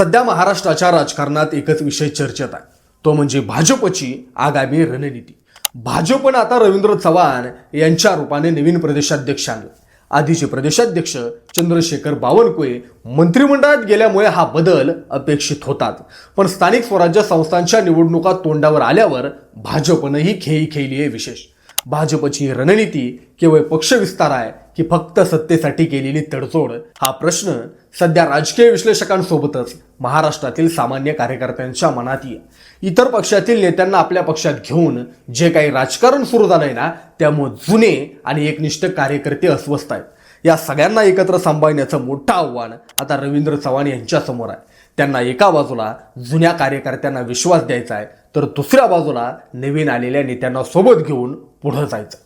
सध्या महाराष्ट्राच्या राजकारणात एकच विषय चर्चेत आहे. तो म्हणजे भाजपची आगामी रणनीती. भाजपनं आता रवींद्र चव्हाण यांच्या रूपाने नवीन प्रदेशाध्यक्ष आणलं आधीचे प्रदेशाध्यक्ष चंद्रशेखर बावनकुळे मंत्रिमंडळात गेल्यामुळे हा बदल अपेक्षित होतात. पण स्थानिक स्वराज्य संस्थांच्या निवडणुका तोंडावर आल्यावर भाजपनं ही खेळी खेळली आहे विशेष. भाजपची रणनीती केवळ पक्षविस्तार आहे की फक्त सत्तेसाठी केलेली तडजोड? हा प्रश्न सध्या राजकीय विश्लेषकांसोबतच महाराष्ट्रातील सामान्य कार्यकर्त्यांच्या मनात आहे इतर पक्षातील नेत्यांना आपल्या पक्षात घेऊन जे काही राजकारण सुरू झालंय ना त्यामुळे जुने आणि एकनिष्ठ कार्यकर्ते अस्वस्थ आहेत. या सगळ्यांना एकत्र सांभाळण्याचं मोठं आव्हान आता रवींद्र चव्हाण यांच्यासमोर आहे. त्यांना एका बाजूला जुन्या कार्यकर्त्यांना विश्वास द्यायचा आहे तर दुसऱ्या बाजूला नवीन आलेल्या नेत्यांना सोबत घेऊन पुढं जायचं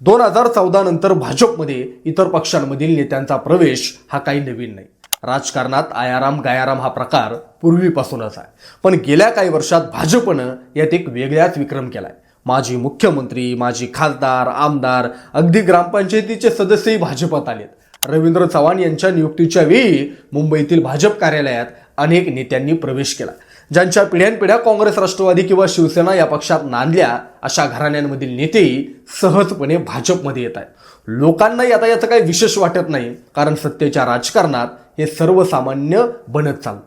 दोन हजार चौदा नंतर भाजपमध्ये इतर पक्षांमधील नेत्यांचा प्रवेश हा काही नवीन नाही. राजकारणात आयाराम गायाराम हा प्रकार पूर्वीपासूनच आहे. पण गेल्या काही वर्षात भाजपनं यात एक वेगळ्याच विक्रम केला आहे माजी मुख्यमंत्री माजी खासदार आमदार अगदी ग्रामपंचायतीचे सदस्यही भाजपात आलेत. रवींद्र चव्हाण यांच्या नियुक्तीच्या वेळी मुंबईतील भाजप कार्यालयात अनेक नेत्यांनी प्रवेश केला. ज्यांच्या पिढ्यानपिढ्या काँग्रेस राष्ट्रवादी किंवा शिवसेना या पक्षात नांदल्या अशा घराण्यांमधील नेतेही सहजपणे भाजपमध्ये येत आहेत. लोकांनाही आता याचं काही विशेष वाटत नाही कारण सत्तेच्या राजकारणात हे सर्वसामान्य बनत चालू.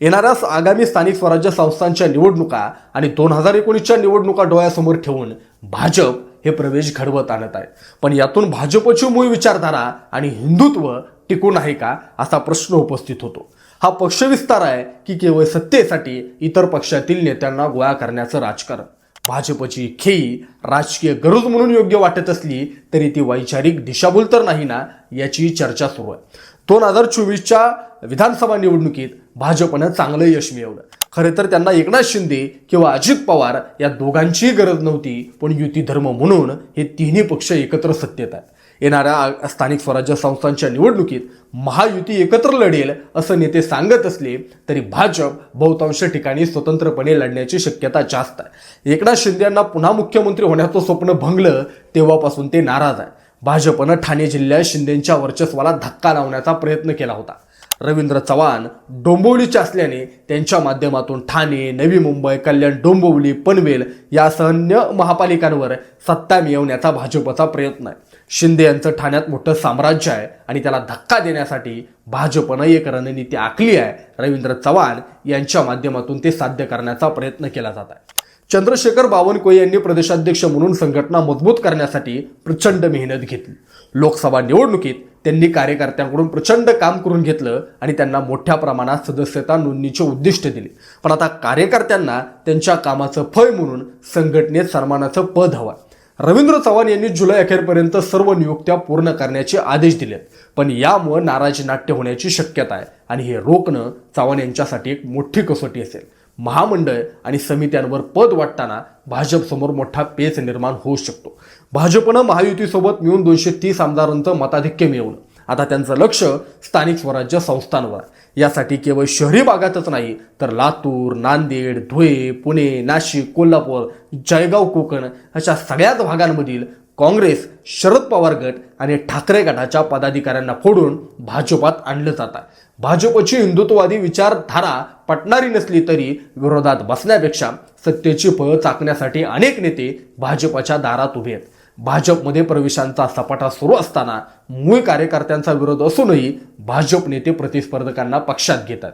येणाऱ्या आगामी स्थानिक स्वराज्य संस्थांच्या निवडणुका आणि दोन हजार एकोणीसच्या निवडणुका डोळ्यासमोर ठेवून भाजप हे प्रवेश घडवत आणत आहे. पण यातून भाजपची मूळ विचारधारा आणि हिंदुत्व टिकून आहे का असा प्रश्न उपस्थित होतो. हा पक्षविस्तार आहे की केवळ सत्तेसाठी इतर पक्षातील नेत्यांना गोळा करण्याचं राजकारण. भाजपची खेळी राजकीय गरज म्हणून योग्य वाटत असली तरी ती वैचारिक दिशाभूल तर नाही ना याची चर्चा सुरू आहे. दोन हजार चोवीसच्या विधानसभा निवडणुकीत भाजपनं चांगलं यश मिळवलं. खरे तर त्यांना एकनाथ शिंदे किंवा अजित पवार या दोघांचीही गरज नव्हती पण युती धर्म म्हणून हे तिन्ही पक्ष एकत्र सत्तेत आहेत. येणाऱ्या स्थानिक स्वराज्य संस्थांच्या निवडणुकीत महायुती एकत्र लढेल असं नेते सांगत असले तरी भाजप बहुतांश ठिकाणी स्वतंत्रपणे लढण्याची शक्यता जास्त आहे. एकनाथ शिंदे यांना पुन्हा मुख्यमंत्री होण्याचं स्वप्न भंगलं तेव्हापासून ते नाराज आहे भाजपनं ठाणे जिल्ह्यात शिंदेच्या वर्चस्वाला धक्का लावण्याचा प्रयत्न केला होता. रवींद्र चव्हाण डोंबिवलीचे असल्याने त्यांच्या माध्यमातून ठाणे नवी मुंबई कल्याण डोंबिवली पनवेल यासह अन्य महापालिकांवर सत्ता मिळवण्याचा भाजपचा प्रयत्न आहे. शिंदे यांचं ठाण्यात मोठं साम्राज्य आहे आणि त्याला धक्का देण्यासाठी भाजपनं एक रणनीती आखली आहे. रवींद्र चव्हाण यांच्या माध्यमातून ते साध्य करण्याचा प्रयत्न केला जात आहे. चंद्रशेखर बावनकुळे यांनी प्रदेशाध्यक्ष म्हणून संघटना मजबूत करण्यासाठी प्रचंड मेहनत घेतली. लोकसभा निवडणुकीत त्यांनी कार्यकर्त्यांकडून प्रचंड काम करून घेतलं आणि त्यांना मोठ्या प्रमाणात सदस्यता नोंदणीचे उद्दिष्ट दिले. पण आता कार्यकर्त्यांना त्यांच्या कामाचं फळ म्हणून संघटनेत सन्मानाचं पद हवं रवींद्र चव्हाण यांनी जुलै अखेरपर्यंत सर्व नियुक्त्या पूर्ण करण्याचे आदेश दिलेत. पण यामुळे नाराजी नाट्य होण्याची शक्यता आहे आणि हे रोखणं चव्हाण यांच्यासाठी एक मोठी कसोटी असेल. महामंडळ आणि समित्यांवर पद वाटताना भाजपसमोर मोठा पेच निर्माण होऊ शकतो. भाजपनं महायुतीसोबत मिळून दोनशे तीस आमदारांचं मताधिक्य मिळवलं. आता त्यांचं लक्ष स्थानिक स्वराज्य संस्थांवर. यासाठी केवळ शहरी भागातच नाही तर लातूर नांदेड धुळे पुणे नाशिक कोल्हापूर जळगाव कोकण अशा सगळ्याच भागांमधील काँग्रेस शरद पवार गट आणि ठाकरे गटाच्या पदाधिकाऱ्यांना फोडून भाजपात आणलं जातं. भाजपची हिंदुत्ववादी विचारधारा पटणारी नसली तरी विरोधात बसण्यापेक्षा सत्तेची फळं चाकण्यासाठी अनेक नेते भाजपच्या दारात उभे आहेत. भाजपमध्ये प्रवेशांचा सपाटा सुरू असताना मूळ कार्यकर्त्यांचा विरोध असूनही भाजप नेते प्रतिस्पर्धकांना पक्षात घेतात.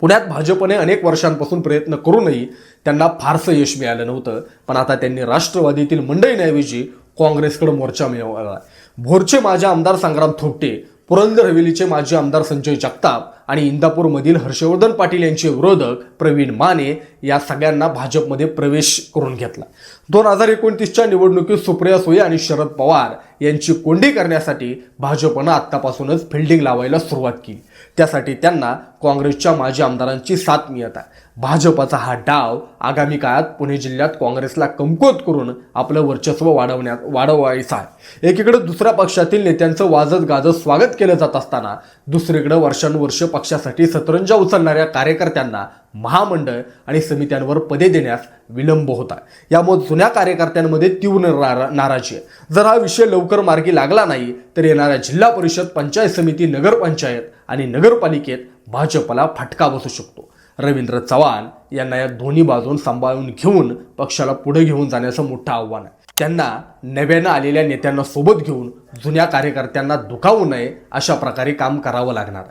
पुण्यात भाजपने अनेक वर्षांपासून प्रयत्न करूनही त्यांना फारसं यश मिळालं नव्हतं पण आता त्यांनी राष्ट्रवादीतील मंडळींऐवजी काँग्रेसकडे मोर्चा मिळवला. भोरचे माजी आमदार संग्राम थोपटे पुरंदर हवेलीचे माजी आमदार संजय जगताप आणि इंदापूरमधील हर्षवर्धन पाटील यांचे विरोधक प्रवीण माने या सगळ्यांना भाजपमध्ये प्रवेश करून घेतला. दोन हजार एकोणतीसच्या निवडणुकीत सुप्रिया सुळे आणि शरद पवार यांची कोंडी करण्यासाठी भाजपनं आत्तापासूनच फिल्डिंग लावायला सुरुवात केली. त्यासाठी त्यांना काँग्रेसच्या माजी आमदारांची साथ मिळत आहे. भाजपचा हा डाव आगामी काळात पुणे जिल्ह्यात काँग्रेसला कमकुवत करून आपलं वर्चस्व वाढवण्यात वाढवायचं आहे. एकीकडे दुसऱ्या पक्षातील नेत्यांचं वाजत गाजत स्वागत केलं जात असताना दुसरीकडे वर्षानुवर्ष पक्षासाठी सतरंजा उचलणाऱ्या कार्यकर्त्यांना महामंडळ आणि समित्यांवर पदे देण्यास विलंब होता. यामुळे जुन्या कार्यकर्त्यांमध्ये तीव्र नारा- नाराजी आहे. जर हा विषय लवकर मार्गी लागला नाही तर येणाऱ्या जिल्हा परिषद पंचायत समिती नगरपंचायत आणि नगरपालिकेत भाजपला फटका बसू शकतो. रवींद्र चव्हाण यांना या दोन्ही बाजून सांभाळून घेऊन पक्षाला पुढे घेऊन जाण्याचं मोठं आव्हान आहे. त्यांना नव्यानं आलेल्या नेत्यांना सोबत घेऊन जुन्या कार्यकर्त्यांना दुखावू नये अशा प्रकारे काम करावं लागणार.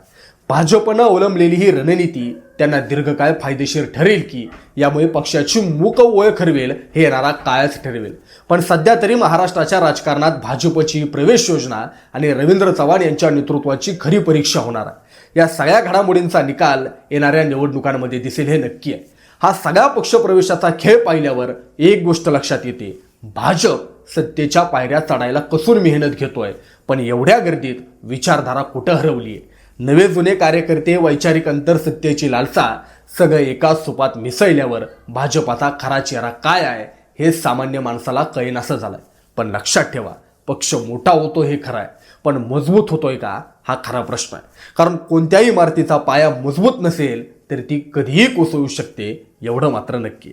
भाजपनं अवलंबलेली ही रणनीती त्यांना दीर्घकाळ फायदेशीर ठरेल की यामुळे पक्षाची मूक ओळख ठरवेल हे येणारा काळच ठरवेल. पण सध्या तरी महाराष्ट्राच्या राजकारणात भाजपची प्रवेश योजना आणि रवींद्र चव्हाण यांच्या नेतृत्वाची खरी परीक्षा होणार. आहे या सगळ्या घडामोडींचा निकाल येणाऱ्या निवडणुकांमध्ये दिसेल हे नक्की आहे. हा सगळा पक्षप्रवेशाचा खेळ पाहिल्यावर एक गोष्ट लक्षात येते. भाजप सत्तेच्या पायऱ्या चढायला कसून मेहनत घेतोय पण एवढ्या गर्दीत विचारधारा कुठं हरवली आहे नवे जुने कार्यकर्ते वैचारिक अंतर सत्तेची लालसा सगळं एकाच सुपात मिसळल्यावर भाजपाचा खरा चेहरा काय आहे हे सामान्य माणसाला कळेनासं झालंय. पण लक्षात ठेवा पक्ष मोठा होतो हे खरं आहे पण मजबूत होतोय का हा खरा प्रश्न आहे. कारण कोणत्याही इमारतीचा पाया मजबूत नसेल तर ती कधीही कोसळू शकते एवढं मात्र नक्की